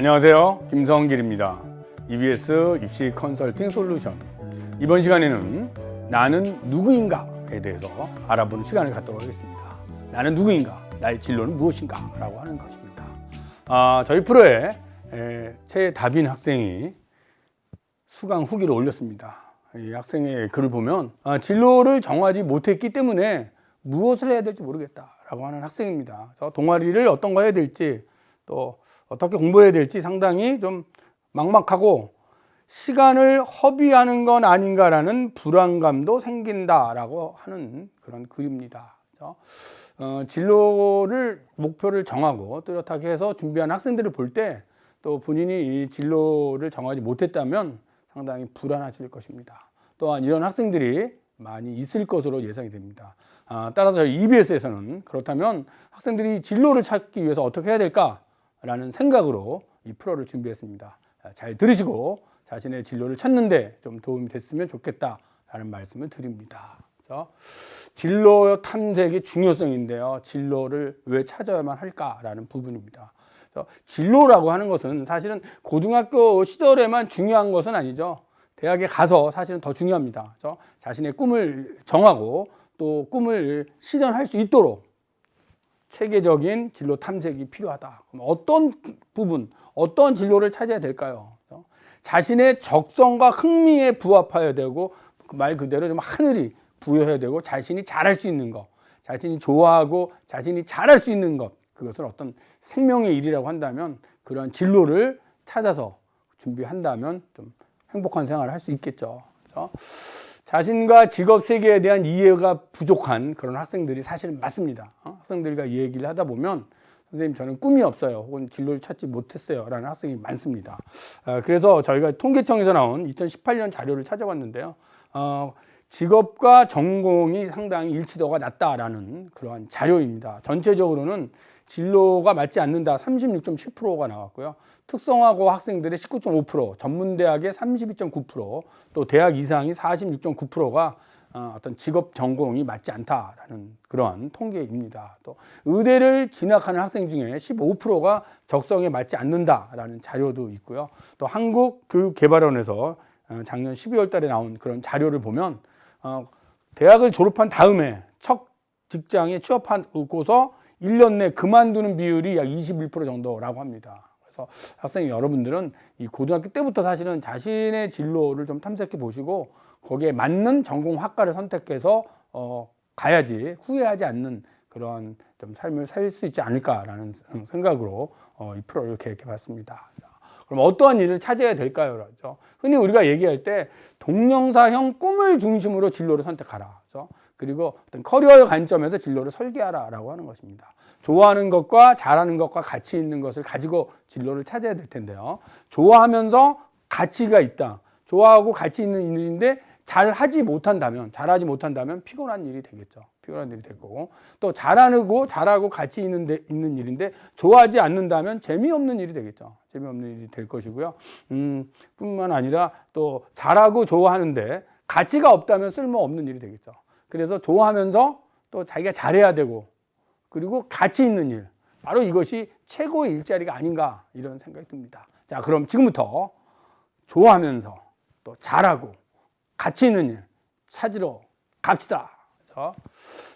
안녕하세요. 김성길입니다. EBS 입시 컨설팅 솔루션. 이번 시간에는 나는 누구인가에 대해서 알아보는 시간을 갖도록 하겠습니다. 나는 누구인가? 나의 진로는 무엇인가? 라고 하는 것입니다. 아, 저희 프로에 에, 최다빈 학생이 수강 후기를 올렸습니다. 이 학생의 글을 보면 아, 진로를 정하지 못했기 때문에 무엇을 해야 될지 모르겠다라고 하는 학생입니다. 그래서 동아리를 어떤 거 해야 될지 또 어떻게 공부해야 될지 상당히 좀 막막하고 시간을 허비하는 건 아닌가라는 불안감도 생긴다라고 하는 그런 글입니다. 어, 진로를 목표를 정하고 뚜렷하게 해서 준비한 학생들을 볼 때 또 본인이 이 진로를 정하지 못했다면 상당히 불안하실 것입니다. 또한 이런 학생들이 많이 있을 것으로 예상이 됩니다. 아, 따라서 EBS에서는 그렇다면 학생들이 진로를 찾기 위해서 어떻게 해야 될까 라는 생각으로 이 프로를 준비했습니다. 아, 잘 들으시고 자신의 진로를 찾는데 좀 도움이 됐으면 좋겠다라는 말씀을 드립니다. 그래서 진로 탐색의 중요성인데요. 진로를 왜 찾아야만 할까라는 부분입니다. 그래서 진로라고 하는 것은 사실은 고등학교 시절에만 중요한 것은 아니죠. 대학에 가서 사실은 더 중요합니다. 그래서 자신의 꿈을 정하고 또 꿈을 실현할 수 있도록 체계적인 진로 탐색이 필요하다. 그럼 어떤 부분, 어떤 진로를 찾아야 될까요? 자신의 적성과 흥미에 부합해야 되고 그말 그대로 좀 하늘이 부여해야 되고 자신이 잘할 수 있는 것, 자신이 좋아하고 자신이 잘할 수 있는 것, 그것을 어떤 생명의 일이라고 한다면 그러한 진로를 찾아서 준비한다면 좀 행복한 생활을 할 수 있겠죠. 그래서 자신과 직업 세계에 대한 이해가 부족한 그런 학생들이 사실 맞습니다. 어? 학생들과 이 얘기를 하다 보면 선생님 저는 꿈이 없어요. 혹은 진로를 찾지 못했어요. 라는 학생이 많습니다. 아, 그래서 저희가 통계청에서 나온 2018년 자료를 찾아봤는데요. 어, 직업과 전공이 상당히 일치도가 낮다라는 그러한 자료입니다. 전체적으로는 진로가 맞지 않는다 36.7%가 나왔고요. 특성화고 학생들의 19.5%, 전문대학의 32.9%, 또 대학 이상이 46.9%가 어, 어떤 직업 전공이 맞지 않다라는 그러한 통계입니다. 또 의대를 진학하는 학생 중에 15%가 적성에 맞지 않는다라는 자료도 있고요. 또 한국교육개발원에서 어, 작년 12월 달에 나온 그런 자료를 보면 어, 대학을 졸업한 다음에 첫 직장에 취업하고서 1년 내 그만두는 비율이 약 21% 정도라고 합니다. 그래서 학생 여러분들은 이 고등학교 때부터 사실은 자신의 진로를 좀 탐색해 보시고 거기에 맞는 전공 학과를 선택해서 어, 가야지 후회하지 않는 그런 좀 삶을 살 수 있지 않을까라는 생각으로 어, 이 프로를 계획해 봤습니다. 그럼 어떠한 일을 찾아야 될까요? 그렇죠? 흔히 우리가 얘기할 때 동영사형 꿈을 중심으로 진로를 선택하라. 그렇죠? 그리고 어떤 커리어 관점에서 진로를 설계하라라고 하는 것입니다. 좋아하는 것과 잘하는 것과 가치 있는 것을 가지고 진로를 찾아야 될 텐데요. 좋아하면서 가치가 있다. 좋아하고 가치 있는 일인데 잘 하지 못한다면, 잘하지 못한다면 피곤한 일이 되겠죠. 피곤한 일이 될 거고. 또 잘하고, 잘하고 가치 있는, 데, 있는 일인데 좋아하지 않는다면 재미없는 일이 되겠죠. 재미없는 일이 될 것이고요. 음, 뿐만 아니라 또 잘하고 좋아하는데 가치가 없다면 쓸모없는 일이 되겠죠. 그래서 좋아하면서 또 자기가 잘해야 되고 그리고 가치 있는 일. 바로 이것이 최고의 일자리가 아닌가 이런 생각이 듭니다. 자, 그럼 지금부터 좋아하면서 또 잘하고 가치 있는 일 찾으러 갑시다. 그래서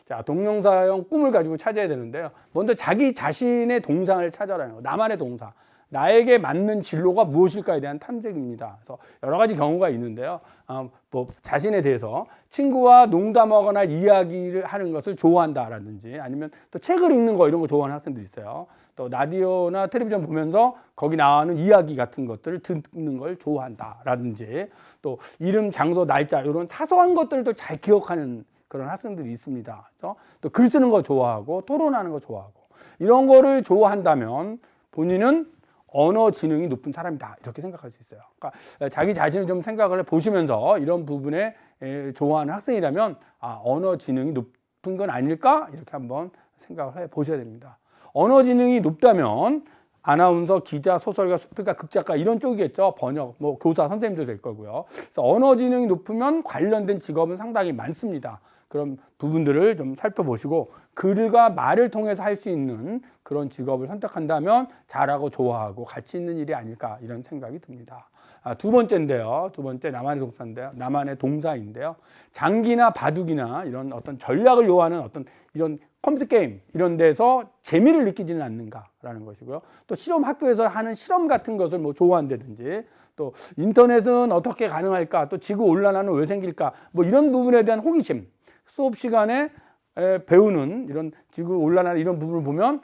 자, 동명사형 꿈을 가지고 찾아야 되는데요. 먼저 자기 자신의 동상을 찾아라는 거. 나만의 동사. 나에게 맞는 진로가 무엇일까에 대한 탐색입니다. 그래서 여러 가지 경우가 있는데요. 어, 뭐 자신에 대해서 친구와 농담하거나 이야기를 하는 것을 좋아한다라든지 아니면 또 책을 읽는 거 이런 거 좋아하는 학생들이 있어요. 또 라디오나 텔레비전 보면서 거기 나오는 이야기 같은 것들을 듣는 걸 좋아한다라든지 또 이름, 장소, 날짜 이런 사소한 것들도 잘 기억하는 그런 학생들이 있습니다. 그래서 또글 쓰는 거 좋아하고 토론하는 거 좋아하고 이런 거를 좋아한다면 본인은 언어 지능이 높은 사람이다 이렇게 생각할 수 있어요. 그러니까 자기 자신을 좀 생각을 보시면서 이런 부분에 에, 좋아하는 학생이라면 아 언어 지능이 높은 건 아닐까 이렇게 한번 생각을 해 보셔야 됩니다. 언어 지능이 높다면 아나운서, 기자, 소설가, 수필가, 극작가 이런 쪽이겠죠. 번역, 뭐 교사, 선생님도 될 거고요. 그래서 언어 지능이 높으면 관련된 직업은 상당히 많습니다. 그런 부분들을 좀 살펴보시고 글과 말을 통해서 할 수 있는 그런 직업을 선택한다면 잘하고 좋아하고 가치 있는 일이 아닐까 이런 생각이 듭니다. 아, 두 번째인데요. 두 번째 나만의 동사인데요. 나만의 동사인데요. 장기나 바둑이나 이런 어떤 전략을 요하는 어떤 이런 컴퓨터 게임 이런 데서 재미를 느끼지는 않는가라는 것이고요. 또 실험 학교에서 하는 실험 같은 것을 뭐 좋아한다든지 또 인터넷은 어떻게 가능할까 또 지구 온난화는 왜 생길까 뭐 이런 부분에 대한 호기심 수업 시간에 에, 배우는 이런 지구 온난화 이런 부분을 보면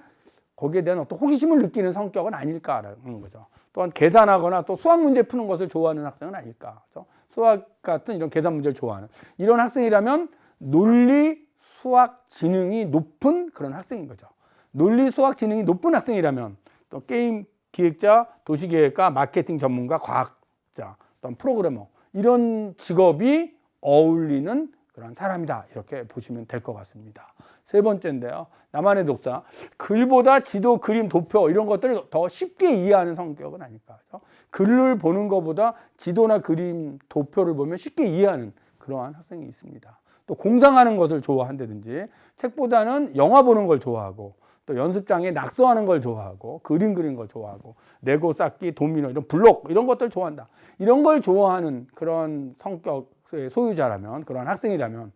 거기에 대한 어떤 호기심을 느끼는 성격은 아닐까라는 거죠. 또한 계산하거나 또 수학 문제 푸는 것을 좋아하는 학생은 아닐까. 그렇죠? 수학 같은 이런 계산 문제를 좋아하는 이런 학생이라면 논리 수학 지능이 높은 그런 학생인 거죠. 논리 수학 지능이 높은 학생이라면 또 게임 기획자, 도시계획가, 마케팅 전문가, 과학자, 또는 프로그래머 이런 직업이 어울리는 그런 사람이다 이렇게 보시면 될 것 같습니다. 세 번째인데요. 나만의 독사. 글보다 지도, 그림, 도표 이런 것들을 더 쉽게 이해하는 성격은 아닐까. 그죠? 글을 보는 것보다 지도나 그림, 도표를 보면 쉽게 이해하는 그러한 학생이 있습니다. 또 공상하는 것을 좋아한다든지 책보다는 영화 보는 걸 좋아하고 또 연습장에 낙서하는 걸 좋아하고 그림 그리는 걸 좋아하고 레고 쌓기, 도미노 이런 블록 이런 것들 좋아한다. 이런 걸 좋아하는 그런 성격의 소유자라면 그런 학생이라면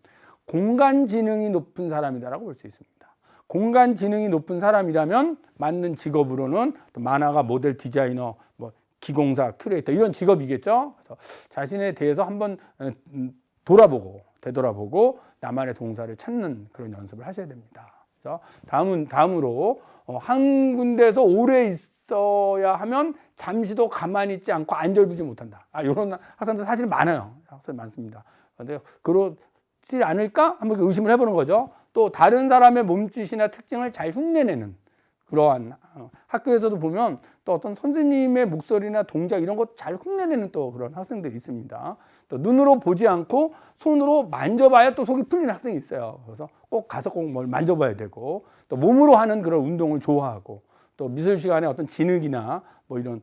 공간 지능이 높은 사람이다라고 볼 수 있습니다. 공간 지능이 높은 사람이라면 맞는 직업으로는 또 만화가 모델 디자이너, 뭐 기공사, 큐레이터 이런 직업이겠죠. 그래서 자신에 대해서 한번 음, 돌아보고 되돌아보고 나만의 동사를 찾는 그런 연습을 하셔야 됩니다. 그래서 다음은 다음으로 어, 한 군데서 오래 있어야 하면 잠시도 가만히 있지 않고 안절부지 못한다. 아 이런 학생들 사실 많아요. 학생 많습니다. 근데 그렇지 않을까 한번 의심을 해보는 거죠. 또 다른 사람의 몸짓이나 특징을 잘 흉내내는 그러한 어, 학교에서도 보면 또 어떤 선생님의 목소리나 동작 이런 것 잘 흉내내는 또 그런 학생들이 있습니다. 또 눈으로 보지 않고 손으로 만져봐야 또 속이 풀리는 학생이 있어요. 그래서 꼭 가서 꼭 뭘 만져봐야 되고 또 몸으로 하는 그런 운동을 좋아하고 또 미술 시간에 어떤 진흙이나 뭐 이런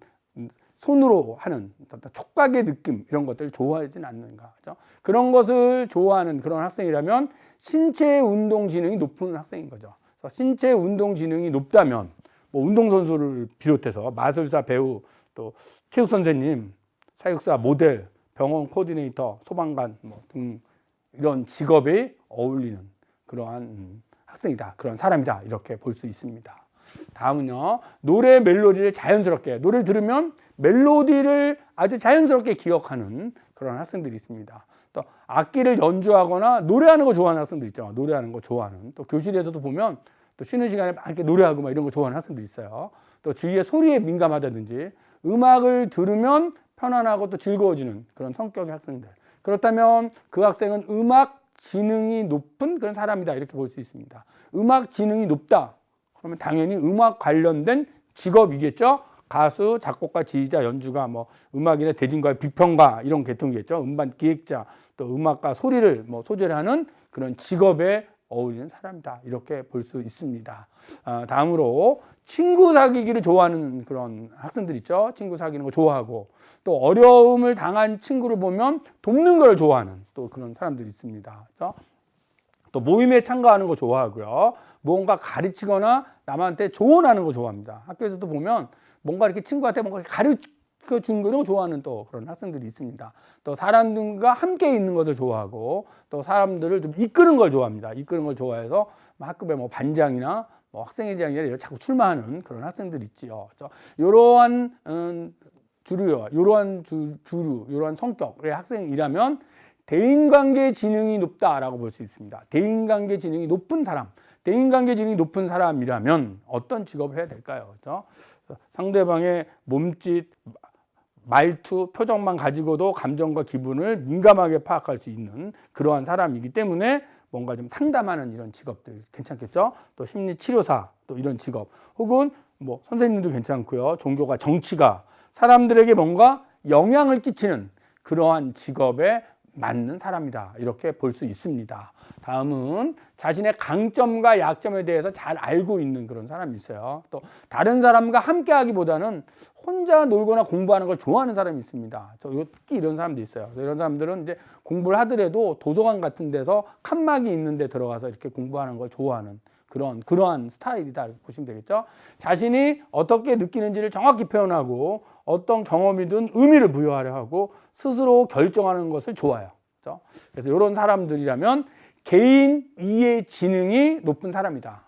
손으로 하는 촉각의 느낌 이런 것들을 좋아하지는 않는가 그죠? 그런 것을 좋아하는 그런 학생이라면 신체 운동 지능이 높은 학생인 거죠. 신체 운동 지능이 높다면 뭐 운동 선수를 비롯해서 마술사 배우 또 체육 선생님 사육사 모델 병원 코디네이터 소방관 뭐 등 이런 직업에 어울리는 그러한 음, 학생이다 그런 사람이다 이렇게 볼 수 있습니다. 다음은요 노래 멜로디를 자연스럽게 노래를 들으면 멜로디를 아주 자연스럽게 기억하는 그런 학생들이 있습니다. 또 악기를 연주하거나 노래하는 거 좋아하는 학생들 있죠. 노래하는 거 좋아하는 또 교실에서도 보면 또 쉬는 시간에 막 이렇게 노래하고 막 이런 거 좋아하는 학생들 있어요. 또 주위의 소리에 민감하다든지 음악을 들으면 편안하고 또 즐거워지는 그런 성격의 학생들. 그렇다면 그 학생은 음악 지능이 높은 그런 사람이다 이렇게 볼 수 있습니다. 음악 지능이 높다. 그러면 당연히 음악 관련된 직업이겠죠. 가수, 작곡가, 지휘자, 연주가 뭐 음악이나 대중가의 비평가 이런 계통이겠죠. 음반 기획자, 또 음악가 소리를 뭐 소재하는 그런 직업에 어울리는 사람이다. 이렇게 볼 수 있습니다. 아, 다음으로 친구 사귀기를 좋아하는 그런 학생들 있죠. 친구 사귀는 거 좋아하고 또 어려움을 당한 친구를 보면 돕는 걸 좋아하는 또 그런 사람들이 있습니다. 또 모임에 참가하는 거 좋아하고요. 뭔가 가르치거나 남한테 조언하는 거 좋아합니다. 학교에서도 보면 뭔가 이렇게 친구한테 뭔가 가르 쳐 주는 걸 좋아하는 또 그런 학생들이 있습니다. 또 사람들과 함께 있는 것을 좋아하고 또 사람들을 좀 이끄는 걸 좋아합니다. 이끄는 걸 좋아해서 학급에 뭐 반장이나 뭐 학생회장이나 자꾸 출마하는 그런 학생들이 있지요. 이러한 음, 주류와 이러한 주, 주류, 이러한 성격의 학생이라면 대인관계 지능이 높다라고 볼 수 있습니다. 대인관계 지능이 높은 사람, 대인관계 지능이 높은 사람이라면 어떤 직업을 해야 될까요? 그렇죠? 상대방의 몸짓, 말투, 표정만 가지고도 감정과 기분을 민감하게 파악할 수 있는 그러한 사람이기 때문에 뭔가 좀 상담하는 이런 직업들 괜찮겠죠? 또 심리 치료사 또 이런 직업 혹은 뭐 선생님도 괜찮고요. 종교가 정치가 사람들에게 뭔가 영향을 끼치는 그러한 직업에 맞는 사람이다. 이렇게 볼 수 있습니다. 다음은 자신의 강점과 약점에 대해서 잘 알고 있는 그런 사람이 있어요. 또 다른 사람과 함께 하기보다는 혼자 놀거나 공부하는 걸 좋아하는 사람이 있습니다. 저 특히 이런 사람도 있어요. 이런 사람들은 이제 공부를 하더라도 도서관 같은 데서 칸막이 있는 데 들어가서 이렇게 공부하는 걸 좋아하는 그런 그러한 스타일이다 보시면 되겠죠. 자신이 어떻게 느끼는지를 정확히 표현하고 어떤 경험이든 의미를 부여하려 하고 스스로 결정하는 것을 좋아해요. 그렇죠? 그래서 이런 사람들이라면 개인 이해 지능이 높은 사람이다.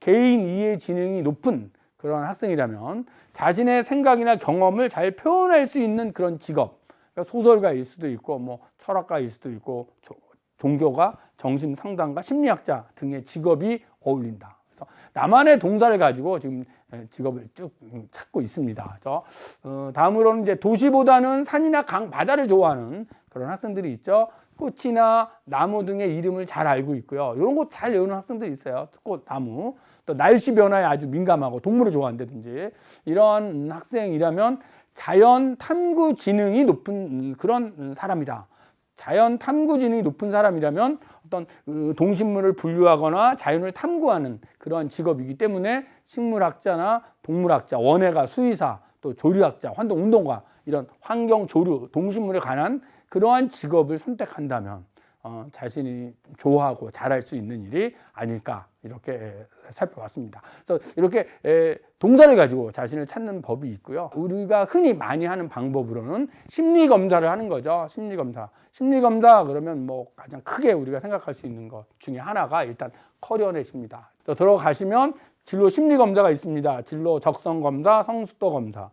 개인 이해 지능이 높은 그런 학생이라면 자신의 생각이나 경험을 잘 표현할 수 있는 그런 직업, 그러니까 소설가일 수도 있고 뭐 철학가일 수도 있고 조- 종교가 정신 상담가 심리학자 등의 직업이 어울린다. 그래서 나만의 동사를 가지고 지금 에, 직업을 쭉 음, 찾고 있습니다. 그래서 어, 다음으로는 이제 도시보다는 산이나 강, 바다를 좋아하는 그런 학생들이 있죠. 꽃이나 나무 등의 이름을 잘 알고 있고요. 이런 거 잘 외우는 학생들이 있어요. 꽃, 나무. 또 날씨 변화에 아주 민감하고 동물을 좋아한다든지 이런 학생이라면 자연 탐구 지능이 높은 음, 그런 음, 사람이다. 자연 탐구 지능이 높은 사람이라면 어떤 그 동식물을 분류하거나 자연을 탐구하는 그러한 직업이기 때문에 식물학자나 동물학자, 원예가, 수의사, 또 조류학자, 환경 운동가 이런 환경 조류, 동식물에 관한 그러한 직업을 선택한다면 어, 자신이 좋아하고 잘할 수 있는 일이 아닐까 이렇게 에, 살펴봤습니다. 그래서 이렇게 에, 동사를 가지고 자신을 찾는 법이 있고요. 우리가 흔히 많이 하는 방법으로는 심리 검사를 하는 거죠. 심리 검사. 심리 검사 그러면 뭐 가장 크게 우리가 생각할 수 있는 것 중에 하나가 일단 커리어넷입니다. 또 들어가시면 진로 심리 검사가 있습니다. 진로 적성 검사, 성숙도 검사,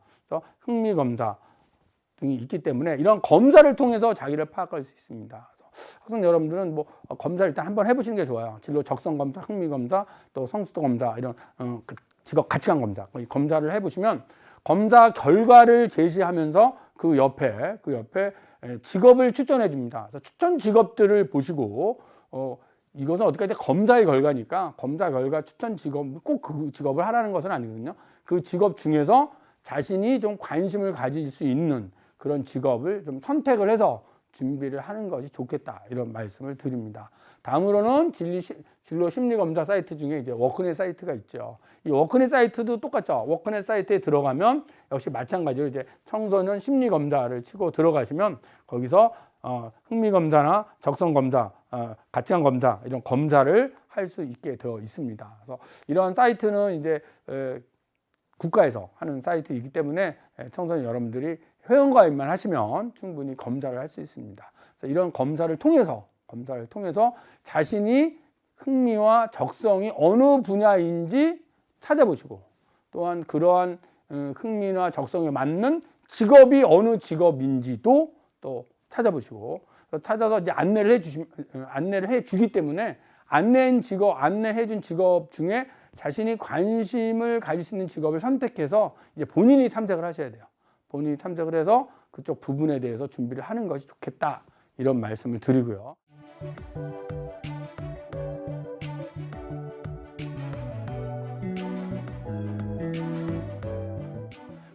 흥미 검사 등이 있기 때문에 이런 검사를 통해서 자기를 파악할 수 있습니다. 학생 여러분들은 뭐 검사 일단 한번 해보시는 게 좋아요. 진로 적성 검사, 흥미 검사, 또 성숙도 검사 이런 어, 그 직업 가치관 검사 이 검사를 해보시면 검사 결과를 제시하면서 그 옆에 그 옆에 에, 직업을 추천해 줍니다. 그래서 추천 직업들을 보시고 어, 이것은 어디까지 검사의 결과니까 검사 결과 추천 직업 꼭 그 직업을 하라는 것은 아니거든요. 그 직업 중에서 자신이 좀 관심을 가질 수 있는 그런 직업을 좀 선택을 해서 준비를 하는 것이 좋겠다 이런 말씀을 드립니다. 다음으로는 진리, 시- 진로 심리 검사 사이트 중에 이제 워크넷 사이트가 있죠. 이 워크넷 사이트도 똑같죠. 워크넷 사이트에 들어가면 역시 마찬가지로 이제 청소년 심리 검사를 치고 들어가시면 거기서 어, 흥미 검사나 적성 검사, 어, 가치관 검사 이런 검사를 할 수 있게 되어 있습니다. 그래서 이러한 사이트는 이제 에, 국가에서 하는 사이트이기 때문에 에, 청소년 여러분들이 회원가입만 하시면 충분히 검사를 할 수 있습니다. 그래서 이런 검사를 통해서 검사를 통해서 자신이 흥미와 적성이 어느 분야인지 찾아보시고 또한 그러한 어, 흥미나 적성에 맞는 직업이 어느 직업인지도 또 찾아보시고 찾아서 이제 안내를 해 주시 안내를 해 주기 때문에 안내한 직업 안내해 준 직업 중에 자신이 관심을 가질 수 있는 직업을 선택해서 이제 본인이 탐색을 하셔야 돼요. 본인이 탐색을 해서 그쪽 부분에 대해서 준비를 하는 것이 좋겠다. 이런 말씀을 드리고요.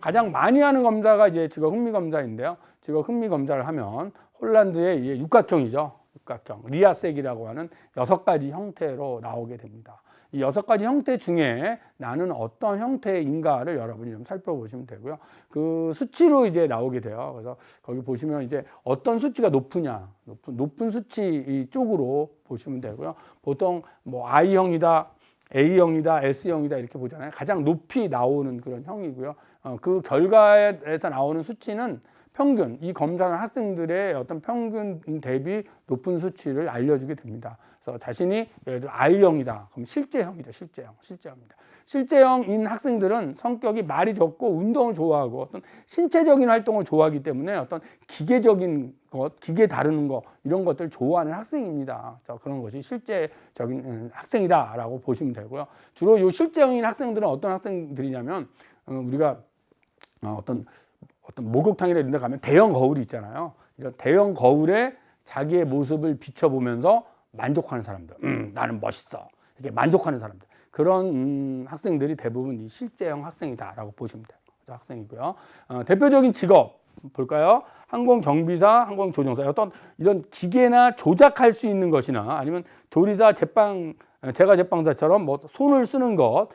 가장 많이 하는 검사가 이제 직업 흥미 검사인데요. 직업 흥미 검사를 하면 홀란드의 육각형이죠. 육각형 리아색이라고 하는 여섯 가지 형태로 나오게 됩니다. 이 여섯 가지 형태 중에 나는 어떤 형태인가를 여러분이 좀 살펴보시면 되고요. 그 수치로 이제 나오게 돼요. 그래서 거기 보시면 이제 어떤 수치가 높으냐, 높은, 높은 수치 쪽으로 보시면 되고요. 보통 뭐 I형이다, A형이다, S형이다 이렇게 보잖아요. 가장 높이 나오는 그런 형이고요. 어, 그 결과에서 나오는 수치는 평균, 이 검사하는 학생들의 어떤 평균 대비 높은 수치를 알려주게 됩니다. 그래서 자신이 예를 들어 R형이다. 그럼 실제형이죠. 실제형. 실제형입니다. 실제형인 학생들은 성격이 말이 적고 운동을 좋아하고 어떤 신체적인 활동을 좋아하기 때문에 어떤 기계적인 것, 기계 다루는 거 이런 것들 좋아하는 학생입니다. 자, 그런 것이 실제적인 음, 학생이다라고 보시면 되고요. 주로 이 실제형인 학생들은 어떤 학생들이냐면 어, 우리가 어, 어떤 어떤 목욕탕이나 이런 데 가면 대형 거울이 있잖아요. 이런 대형 거울에 자기의 모습을 비춰보면서 만족하는 사람들. 음, 나는 멋있어. 이렇게 만족하는 사람들. 그런 음, 학생들이 대부분 이 실제형 학생이다라고 보시면 돼요. 그 학생이고요. 어, 대표적인 직업 볼까요? 항공 정비사, 항공 조종사 어떤 이런 기계나 조작할 수 있는 것이나 아니면 조리사, 제빵, 제가 제빵사처럼 뭐 손을 쓰는 것,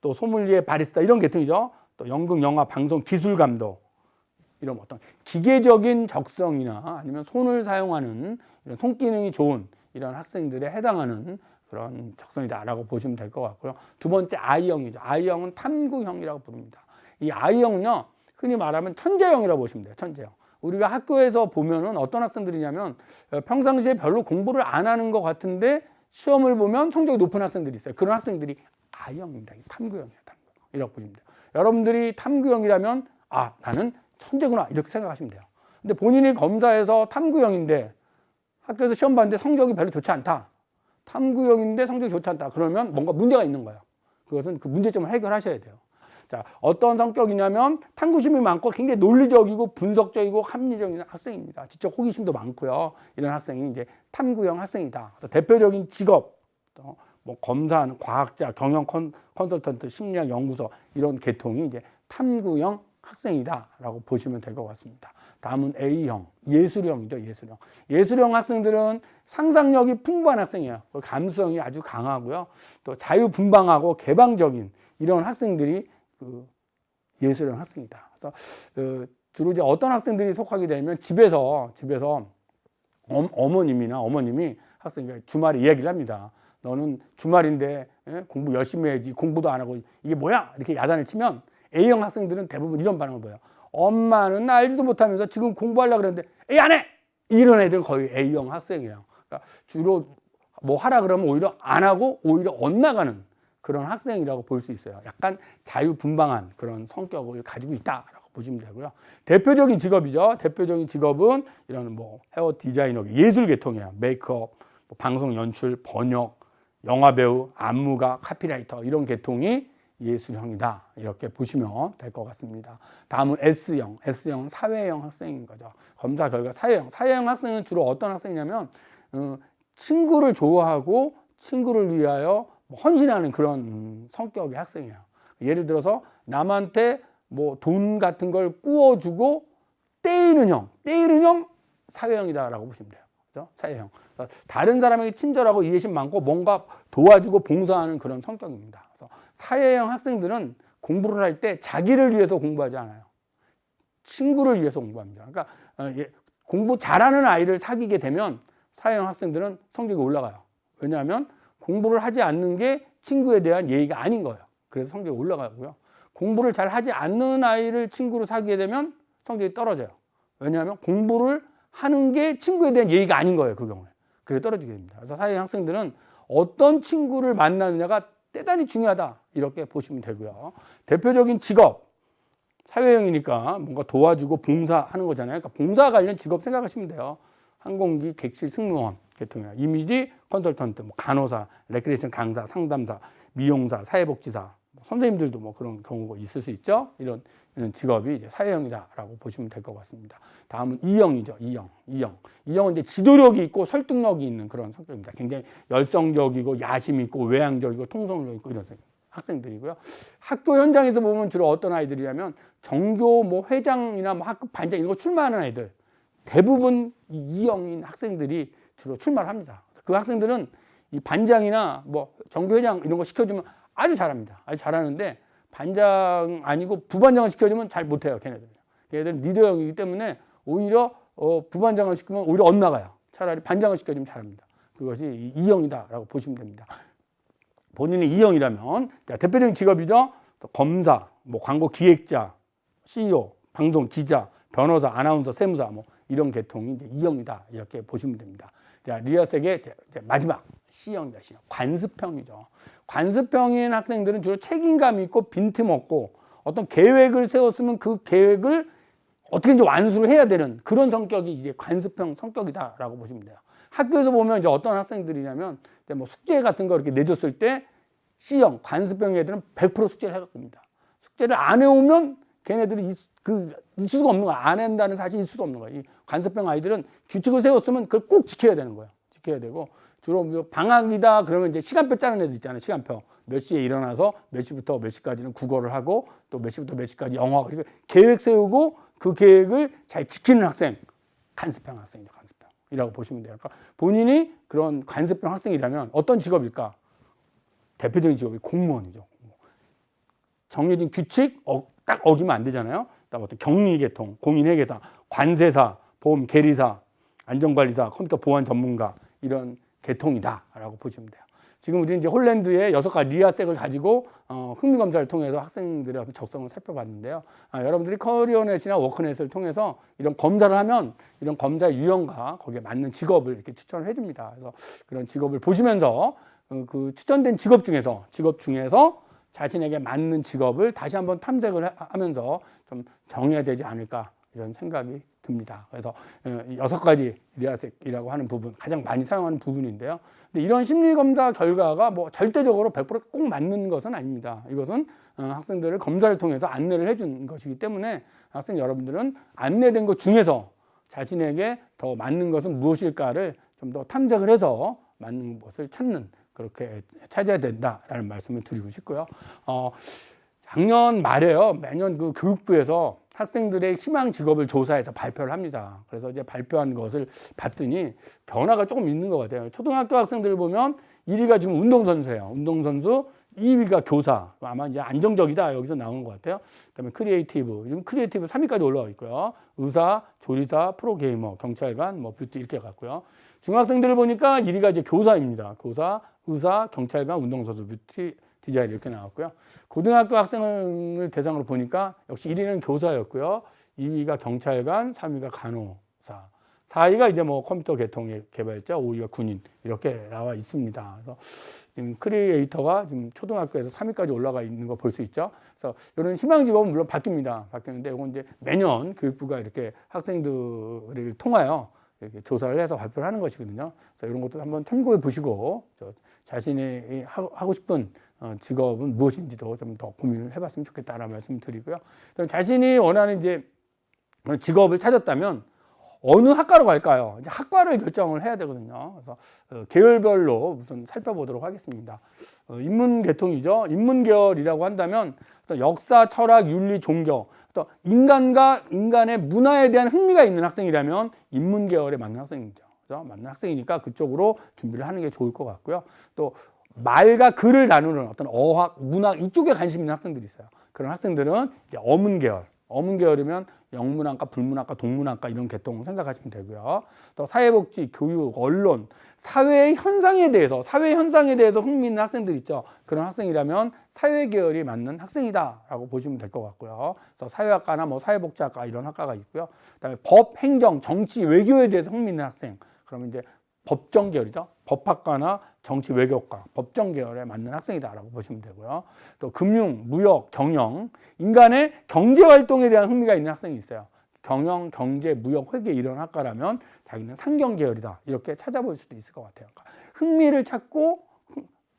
또 소믈리에, 바리스타 이런 계통이죠. 또 연극, 영화, 방송, 기술 감독 이런 어떤 기계적인 적성이나 아니면 손을 사용하는 이런 손기능이 좋은 이런 학생들에 해당하는 그런 적성이다라고 보시면 될 것 같고요. 두 번째 I형이죠. I형은 탐구형이라고 부릅니다. 이 I형은요, 흔히 말하면 천재형이라고 보시면 돼요. 천재형. 우리가 학교에서 보면은 어떤 학생들이냐면 어, 평상시에 별로 공부를 안 하는 것 같은데 시험을 보면 성적이 높은 학생들이 있어요. 그런 학생들이 I형입니다. 이 탐구형이에요. 탐구형 이라고 보시면 돼요. 여러분들이 탐구형이라면 아 나는 천재구나 이렇게 생각하시면 돼요. 근데 본인이 검사에서 탐구형인데 학교에서 시험 봤는데 성적이 별로 좋지 않다. 탐구형인데 성적이 좋지 않다. 그러면 뭔가 문제가 있는 거예요. 그것은 그 문제점을 해결하셔야 돼요. 자, 어떤 성격이냐면 탐구심이 많고 굉장히 논리적이고 분석적이고 합리적인 학생입니다. 지적 호기심도 많고요. 이런 학생이 이제 탐구형 학생이다. 또 대표적인 직업, 또뭐 검사하는 과학자, 경영 컨, 컨설턴트, 심리학 연구소 이런 계통이 이제 탐구형 학생이다라고 보시면 될 것 같습니다. 다음은 A형, 예술형이죠, 예술형. 예술형 학생들은 상상력이 풍부한 학생이에요. 그 감수성이 아주 강하고요. 또 자유분방하고 개방적인 이런 학생들이 그 예술형 학생이다. 그래서 그 주로 이제 어떤 학생들이 속하게 되면 집에서 집에서 어, 어머님이나 어머님이 학생에게 주말에 이야기를 합니다. 너는 주말인데 예? 공부 열심히 해야지 공부도 안 하고 이게 뭐야 이렇게 야단을 치면 A형 학생들은 대부분 이런 반응을 보여요. 엄마는 알지도 못하면서 지금 공부하려고 그랬는데 에이 안 해! 이런 애들은 거의 A형 학생이에요. 그러니까 주로 뭐 하라 그러면 오히려 안 하고 오히려 엇나가는 그런 학생이라고 볼 수 있어요. 약간 자유분방한 그런 성격을 가지고 있다라고 보시면 되고요. 대표적인 직업이죠. 대표적인 직업은 이런 뭐 헤어 디자이너, 예술 계통이에요. 메이크업, 뭐 방송 연출, 번역, 영화 배우, 안무가, 카피라이터 이런 계통이 예술형이다 이렇게 보시면 될 것 같습니다. 다음은 S형, S형은 사회형 학생인 거죠. 검사 결과 사회형, 사회형 학생은 주로 어떤 학생이냐면 어, 친구를 좋아하고 친구를 위하여 뭐 헌신하는 그런 음, 성격의 학생이에요. 예를 들어서 남한테 뭐 돈 같은 걸 꾸어주고 떼이는 형, 떼이는 형 사회형이다라고 보시면 돼요. 그죠? 사회형. 다른 사람에게 친절하고 이해심 많고 뭔가 도와주고 봉사하는 그런 성격입니다. 그래서 사회형 학생들은 공부를 할 때 자기를 위해서 공부하지 않아요. 친구를 위해서 공부합니다. 그러니까 어, 예, 공부 잘하는 아이를 사귀게 되면 사회형 학생들은 성적이 올라가요. 왜냐하면 공부를 하지 않는 게 친구에 대한 예의가 아닌 거예요. 그래서 성적이 올라가고요. 공부를 잘 하지 않는 아이를 친구로 사귀게 되면 성적이 떨어져요. 왜냐하면 공부를 하는 게 친구에 대한 예의가 아닌 거예요. 그 경우에. 그래서 떨어지게 됩니다. 그래서 사회 학생들은 어떤 친구를 만나느냐가 대단히 중요하다. 이렇게 보시면 되고요. 대표적인 직업. 사회형이니까 뭔가 도와주고 봉사하는 거잖아요. 그러니까 봉사 관련 직업 생각하시면 돼요. 항공기, 객실, 승무원, 계통이나 이미지 컨설턴트, 뭐 간호사, 레크레이션 강사, 상담사, 미용사, 사회복지사, 뭐 선생님들도 뭐 그런 경우가 있을 수 있죠. 이런 직업이 사회형이다라고 보시면 될 것 같습니다. 다음은 E형이죠. E형, E형. E형은 이제 지도력이 있고 설득력이 있는 그런 성격입니다. 굉장히 열성적이고 야심 있고 외향적이고 통성력 있고 이런. 학생들이고요. 학교 현장에서 보면 주로 어떤 아이들이냐면 정교 뭐 회장이나 뭐 학급 반장 이런 거 출마하는 아이들 대부분 이 E형인 학생들이 주로 출마를 합니다. 그 학생들은 이 반장이나 뭐 정교 회장 이런 거 시켜주면 아주 잘합니다. 아주 잘하는데 반장 아니고 부반장을 시켜주면 잘 못해요. 걔네들. 걔네들은 리더형이기 때문에 오히려 어, 부반장을 시키면 오히려 엇나가요. 차라리 반장을 시켜주면 잘합니다. 그것이 E형이다라고 보시면 됩니다. 본인이 E형이라면 자, 대표적인 직업이죠. 또 검사, 뭐 광고 기획자, CEO, 방송 기자, 변호사, 아나운서, 세무사 뭐 이런 계통이 이제 E형이다 이렇게 보시면 됩니다. 자, 리어스에게 마지막 C형이다. C형. 관습형이죠. 관습형인 학생들은 주로 책임감 있고 빈틈없고 어떤 계획을 세웠으면 그 계획을 어떻게든지 완수를 해야 되는 그런 성격이 이제 관습형 성격이다라고 보시면 돼요. 학교에서 보면 이제 어떤 학생들이냐면 뭐 숙제 같은 거 이렇게 내줬을 때 C형 관습형 애들은 100% 숙제를 해갑니다. 숙제를 안 해오면 걔네들이 이, 그 있을 수가 없는 거야. 안 한다는 사실이 있을 수가 없는 거야. 이 관습형 아이들은 규칙을 세웠으면 그걸 꼭 지켜야 되는 거야. 지켜야 되고 주로 뭐 방학이다 그러면 이제 시간표 짜는 애들 있잖아요. 시간표. 몇 시에 일어나서 몇 시부터 몇 시까지는 국어를 하고 또 몇 시부터 몇 시까지 영어 그리고 계획 세우고 그 계획을 잘 지키는 학생, 간습형 학생이죠. 간습형이라고 보시면 돼요. 그러니까 본인이 그런 간습형 학생이라면 어떤 직업일까? 대표적인 직업이 공무원이죠. 정해진 규칙 어, 딱 어기면 안 되잖아요. 그다음 어떤 격리계통, 공인회계사, 관세사, 보험 계리사, 안전관리사, 컴퓨터 보안 전문가 이런 계통이다라고 보시면 돼요. 지금 우리는 이제 홀랜드의 여섯 가지 리아색을 가지고 어, 흥미 검사를 통해서 학생들의 어떤 적성을 살펴봤는데요. 아, 여러분들이 커리어넷이나 워크넷을 통해서 이런 검사를 하면 이런 검사 유형과 거기에 맞는 직업을 이렇게 추천을 해줍니다. 그래서 그런 직업을 보시면서 어, 그 추천된 직업 중에서 직업 중에서 자신에게 맞는 직업을 다시 한번 탐색을 하- 하면서 좀 정해야 되지 않을까 이런 생각이 듭니다. 그래서 어, 이 여섯 가지 리아색이라고 하는 부분 가장 많이 사용하는 부분인데요. 근데 이런 심리 검사 결과가 뭐 절대적으로 100%꼭 맞는 것은 아닙니다. 이것은 어, 학생들을 검사를 통해서 안내를 해준 것이기 때문에 학생 여러분들은 안내된 것 중에서 자신에게 더 맞는 것은 무엇일까를 좀 더 탐색을 해서 맞는 것을 찾는 그렇게 찾아야 된다라는 말씀을 드리고 싶고요. 어, 작년 말에요. 매년 그 교육부에서 학생들의 희망 직업을 조사해서 발표를 합니다. 그래서 이제 발표한 것을 봤더니 변화가 조금 있는 것 같아요. 초등학교 학생들 보면 1위가 지금 운동선수예요. 운동선수, 2위가 교사. 아마 이제 안정적이다. 여기서 나오는 것 같아요. 그 다음에 크리에이티브. 지금 크리에이티브 3위까지 올라와 있고요. 의사, 조리사, 프로게이머, 경찰관, 뭐 뷰티 이렇게 갔고요. 중학생들을 보니까 1위가 이제 교사입니다. 교사, 의사, 경찰관, 운동선수, 뷰티, 디자인 이렇게 나왔고요. 고등학교 학생을 대상으로 보니까 역시 1위는 교사였고요. 2위가 경찰관, 3위가 간호사, 4위가 이제 뭐 컴퓨터 계통의 개발자, 5위가 군인 이렇게 나와 있습니다. 그래서 지금 크리에이터가 지금 초등학교에서 3위까지 올라가 있는 거 볼 수 있죠. 그래서 이런 희망 직업은 물론 바뀝니다. 바뀌는데 이건 이제 매년 교육부가 이렇게 학생들을 통하여 조사를 해서 발표를 하는 것이거든요. 그래서 이런 것도 한번 참고해 보시고 저 자신이 하- 하고 싶은 어, 직업은 무엇인지도 좀 더 고민을 해봤으면 좋겠다라는 말씀 드리고요. 그럼 자신이 원하는 이제 직업을 찾았다면 어느 학과로 갈까요? 이제 학과를 결정을 해야 되거든요. 그래서 어, 계열별로 우선 살펴보도록 하겠습니다. 어, 인문 계통이죠. 인문 계열이라고 한다면 어떤 역사, 철학, 윤리, 종교, 또 인간과 인간의 문화에 대한 흥미가 있는 학생이라면 인문 계열에 맞는 학생이죠. 그죠? 맞는 학생이니까 그쪽으로 준비를 하는 게 좋을 것 같고요. 또 말과 글을 다루는 어떤 어학, 문학 이쪽에 관심 있는 학생들이 있어요. 그런 학생들은 이제 어문 계열, 어문 계열이면 영문학과, 불문학과, 동문학과 이런 계통을 생각하시면 되고요. 또 사회복지, 교육, 언론, 사회의 현상에 대해서, 사회 현상에 대해서 흥미 있는 학생들 있죠. 그런 학생이라면 사회 계열이 맞는 학생이다라고 보시면 될 것 같고요. 그래서 사회학과나 뭐 사회복지학과 이런 학과가 있고요. 그다음에 법, 행정, 정치, 외교에 대해서 흥미 있는 학생. 그러면 이제 법정 계열이죠. 법학과나 정치 외교과, 법정 계열에 맞는 학생이다라고 보시면 되고요. 또 금융, 무역, 경영, 인간의 경제 활동에 대한 흥미가 있는 학생이 있어요. 경영, 경제, 무역, 회계 이런 학과라면 자기는 상경 계열이다. 이렇게 찾아볼 수도 있을 것 같아요. 그러니까 흥미를 찾고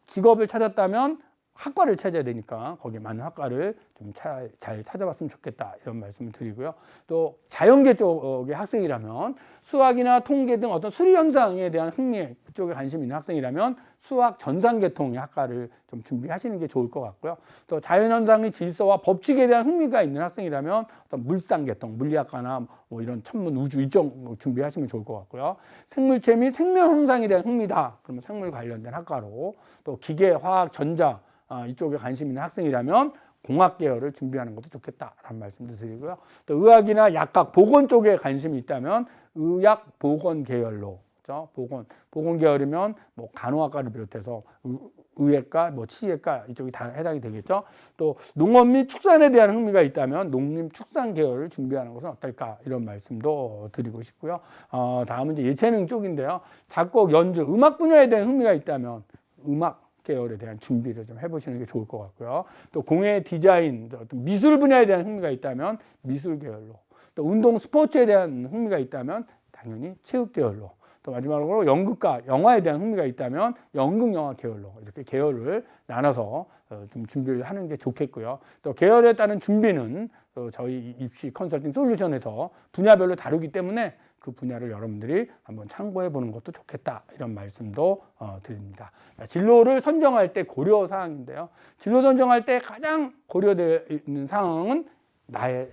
직업을 찾았다면 학과를 찾아야 되니까 거기에 맞는 학과를 좀 잘 찾아봤으면 좋겠다 이런 말씀을 드리고요. 또 자연계 쪽의 학생이라면 수학이나 통계 등 어떤 수리 현상에 대한 흥미 그쪽에 관심 있는 학생이라면 수학 전산계통의 학과를 좀 준비하시는 게 좋을 것 같고요. 또 자연 현상의 질서와 법칙에 대한 흥미가 있는 학생이라면 어떤 물상계통, 물리학과나 뭐 이런 천문 우주 이쪽 준비하시면 좋을 것 같고요. 생물체 및 생명 현상에 대한 흥미다. 그러면 생물 관련된 학과로 또 기계, 화학, 전자 아, 이쪽에 관심 있는 학생이라면 공학 계열을 준비하는 것도 좋겠다라는 말씀도 드리고요. 또 의학이나 약학, 보건 쪽에 관심이 있다면 의학, 보건 계열로 그죠? 보건, 보건 계열이면 뭐 간호학과를 비롯해서 의- 의학과, 뭐 치의학과 이쪽이 다 해당이 되겠죠. 또 농업 및 축산에 대한 흥미가 있다면 농림 축산 계열을 준비하는 것은 어떨까 이런 말씀도 드리고 싶고요. 어, 다음은 이제 예체능 쪽인데요. 작곡, 연주, 음악 분야에 대한 흥미가 있다면 음악 계열에 대한 준비를 좀 해보시는 게 좋을 것 같고요. 또 공예 디자인, 미술 분야에 대한 흥미가 있다면 미술 계열로, 또 운동 스포츠에 대한 흥미가 있다면 당연히 체육 계열로, 또 마지막으로 연극과 영화에 대한 흥미가 있다면 연극 영화 계열로 이렇게 계열을 나눠서 어, 좀 준비를 하는 게 좋겠고요. 또 계열에 따른 준비는 또 저희 입시 컨설팅 솔루션에서 분야별로 다루기 때문에 그 분야를 여러분들이 한번 참고해 보는 것도 좋겠다 이런 말씀도 어, 드립니다. 자, 진로를 선정할 때 고려 사항인데요. 진로 선정할 때 가장 고려되어 있는 사항은 나의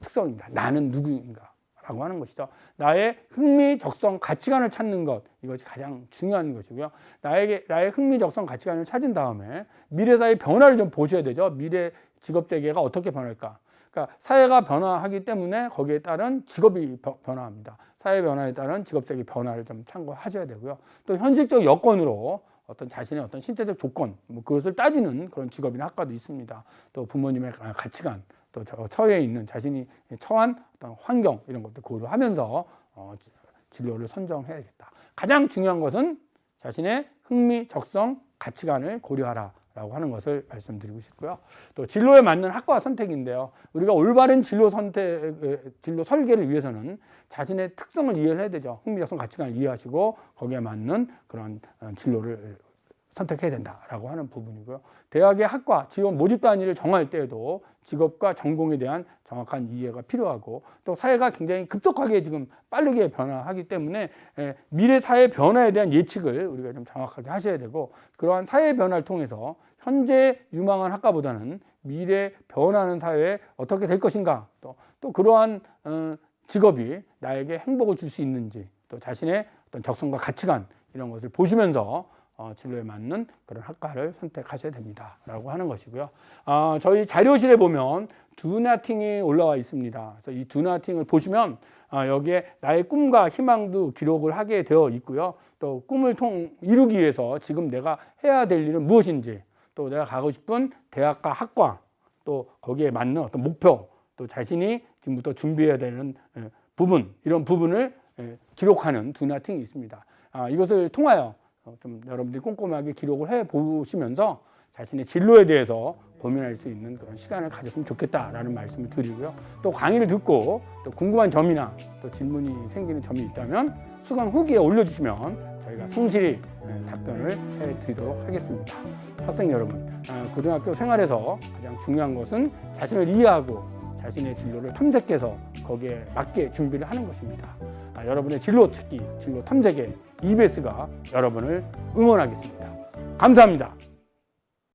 특성입니다. 나는 누구인가 라고 하는 것이죠. 나의 흥미, 적성, 가치관을 찾는 것 이것이 가장 중요한 것이고요. 나에게 나의 흥미, 적성, 가치관을 찾은 다음에 미래사의 변화를 좀 보셔야 되죠. 미래 직업 세계가 어떻게 변할까? 그러니까 사회가 변화하기 때문에 거기에 따른 직업이 벼- 변화합니다. 사회 변화에 따른 직업 세계 변화를 좀 참고하셔야 되고요. 또 현실적 여건으로 어떤 자신의 어떤 신체적 조건, 뭐 그것을 따지는 그런 직업이나 학과도 있습니다. 또 부모님의 가- 가치관, 또저 처해 있는 자신이 처한 어떤 환경 이런 것도 고려하면서 어, 지- 진로를 선정해야겠다. 가장 중요한 것은 자신의 흥미, 적성, 가치관을 고려하라 라고 하는 것을 말씀드리고 싶고요. 또 진로에 맞는 학과 선택인데요. 우리가 올바른 진로 선택, 에, 진로 설계를 위해서는 자신의 특성을 이해를 해야 되죠. 흥미, 적성, 가치관을 이해하시고 거기에 맞는 그런 어, 진로를 선택해야 된다라고 하는 부분이고요. 대학의 학과, 지원 모집 단위를 정할 때에도 직업과 전공에 대한 정확한 이해가 필요하고 또 사회가 굉장히 급속하게 지금 빠르게 변화하기 때문에 에, 미래 사회 변화에 대한 예측을 우리가 좀 정확하게 하셔야 되고 그러한 사회 변화를 통해서 현재 유망한 학과보다는 미래 변하는 사회에 어떻게 될 것인가 또, 또 그러한 어, 직업이 나에게 행복을 줄 수 있는지 또 자신의 어떤 적성과 가치관 이런 것을 보시면서 어, 진로에 맞는 그런 학과를 선택하셔야 됩니다라고 하는 것이고요. 아, 저희 자료실에 보면 두나팅이 올라와 있습니다. 그래서 이 두나팅을 보시면 아, 여기에 나의 꿈과 희망도 기록을 하게 되어 있고요. 또 꿈을 통 이루기 위해서 지금 내가 해야 될 일은 무엇인지 또 내가 가고 싶은 대학과 학과 또 거기에 맞는 어떤 목표 또 자신이 지금부터 준비해야 되는 예, 부분 이런 부분을 예, 기록하는 두나팅이 있습니다. 아, 이것을 통하여 어, 좀 여러분들이 꼼꼼하게 기록을 해 보시면서 자신의 진로에 대해서 고민할 수 있는 그런 시간을 가졌으면 좋겠다라는 말씀을 드리고요. 또 강의를 듣고 또 궁금한 점이나 또 질문이 생기는 점이 있다면 수강 후기에 올려주시면 저희가 성실히 예, 답변을 해드리도록 하겠습니다. 학생 여러분, 아, 고등학교 생활에서 가장 중요한 것은 자신을 이해하고 자신의 진로를 탐색해서 거기에 맞게 준비를 하는 것입니다. 아, 여러분의 진로 찾기, 진로 탐색에 EBS가 여러분을 응원하겠습니다. 감사합니다.